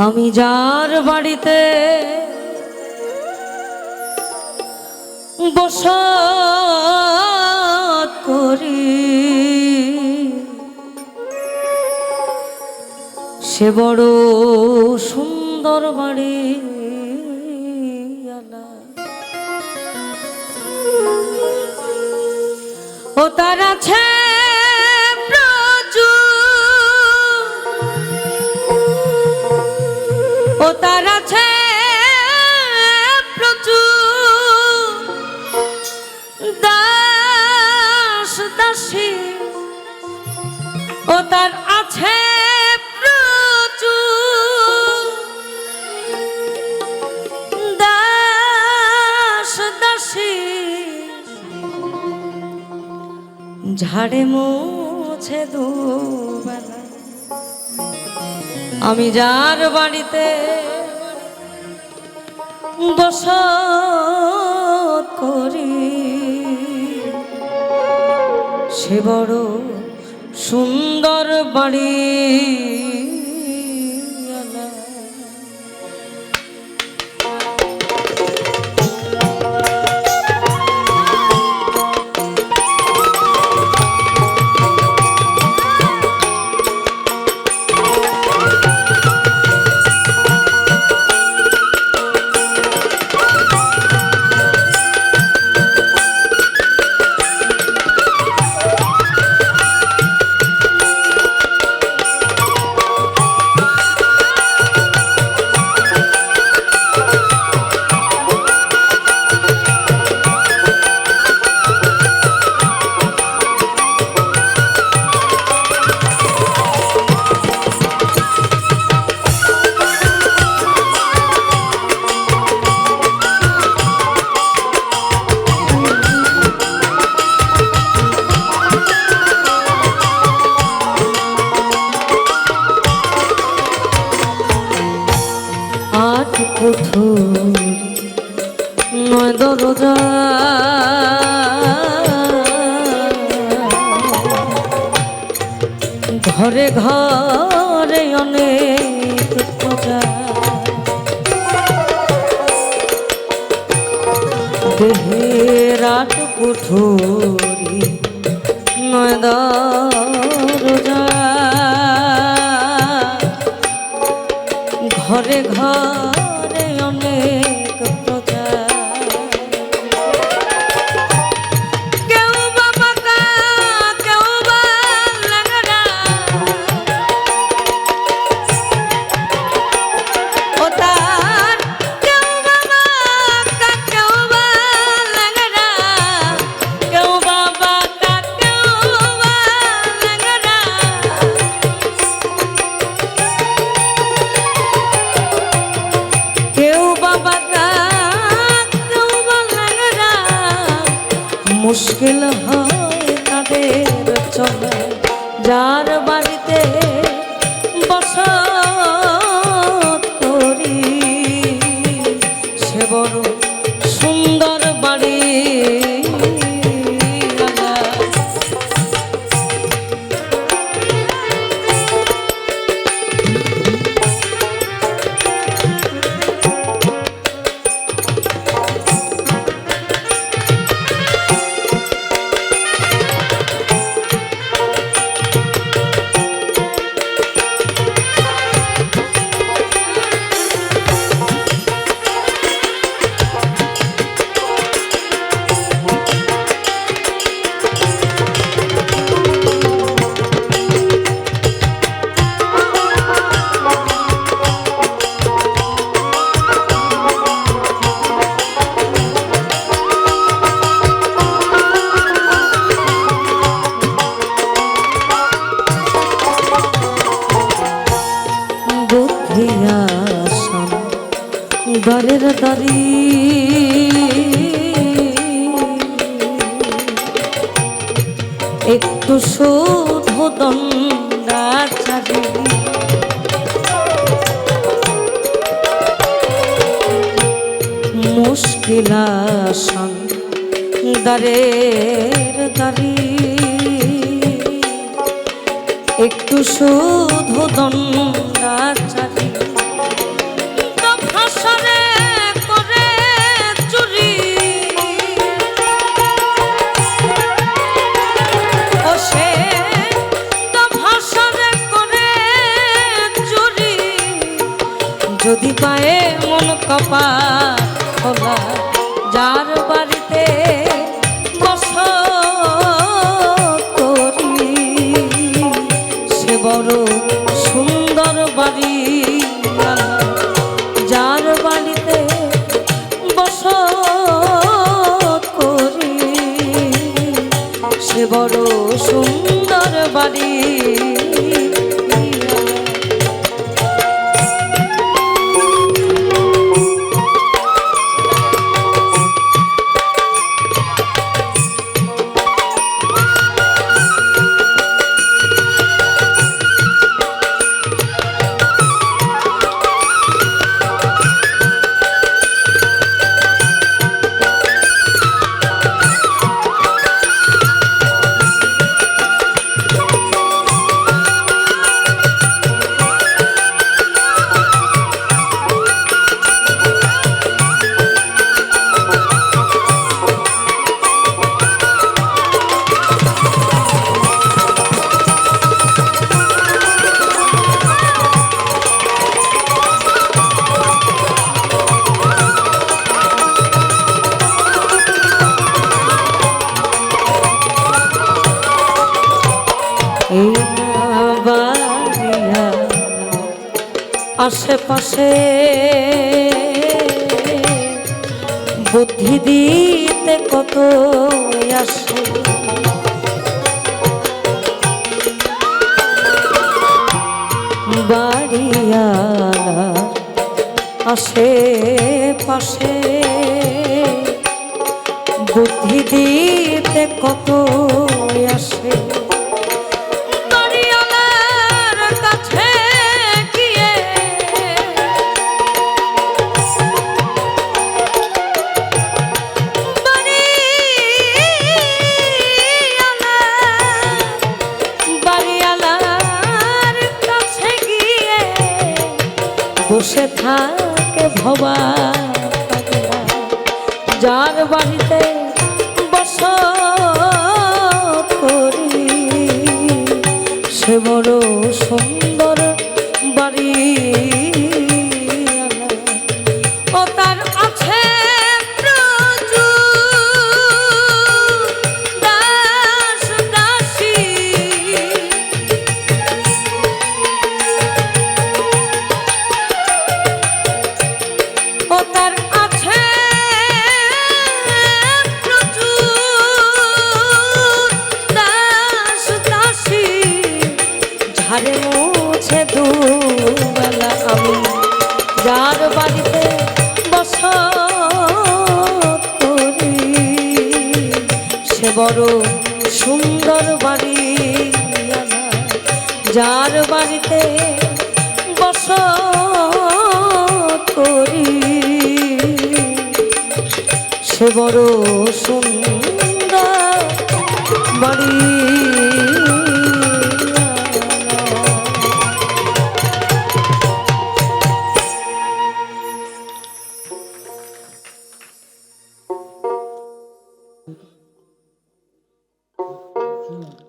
আমি যার বাড়িতে বসত করি সে বড় সুন্দর বাড়ি ও তারা আছে তার আছে দাস দাসী ও তার আছে ঝাড়ে মুছে দুবেলা। আমি যার বাড়িতে বস করি সে বড় সুন্দর বাড়ি। কঠোর নয় দরজা ঘরে ঘরে অনেক পূজা। দেহের আট কুঠুরি নয় দরজা ঘরে ঘরে অনেক মুশকিল হয় তাদের চলে। যার বাড়িতে দরের দরি একটু শুধু দণ্ডাচারী। মুশকিলাসন দারের দারি একটু শুধু দণ্ডাচারী। খোলা যার বাড়িতে সুন্দর বাড়ি যার বাড়িতে করি বড় আশেপাশে বুদ্ধি দিতে কত আসে। বাড়িয়া আশে পাশে বুদ্ধি দিতে কত আসে। থাকে ভবা যার বাড়িতে বস করি সে বড় সুন্দর বড় সুন্দর বাড়ি যার বাড়িতে বস করি। সে বড় সুন্দর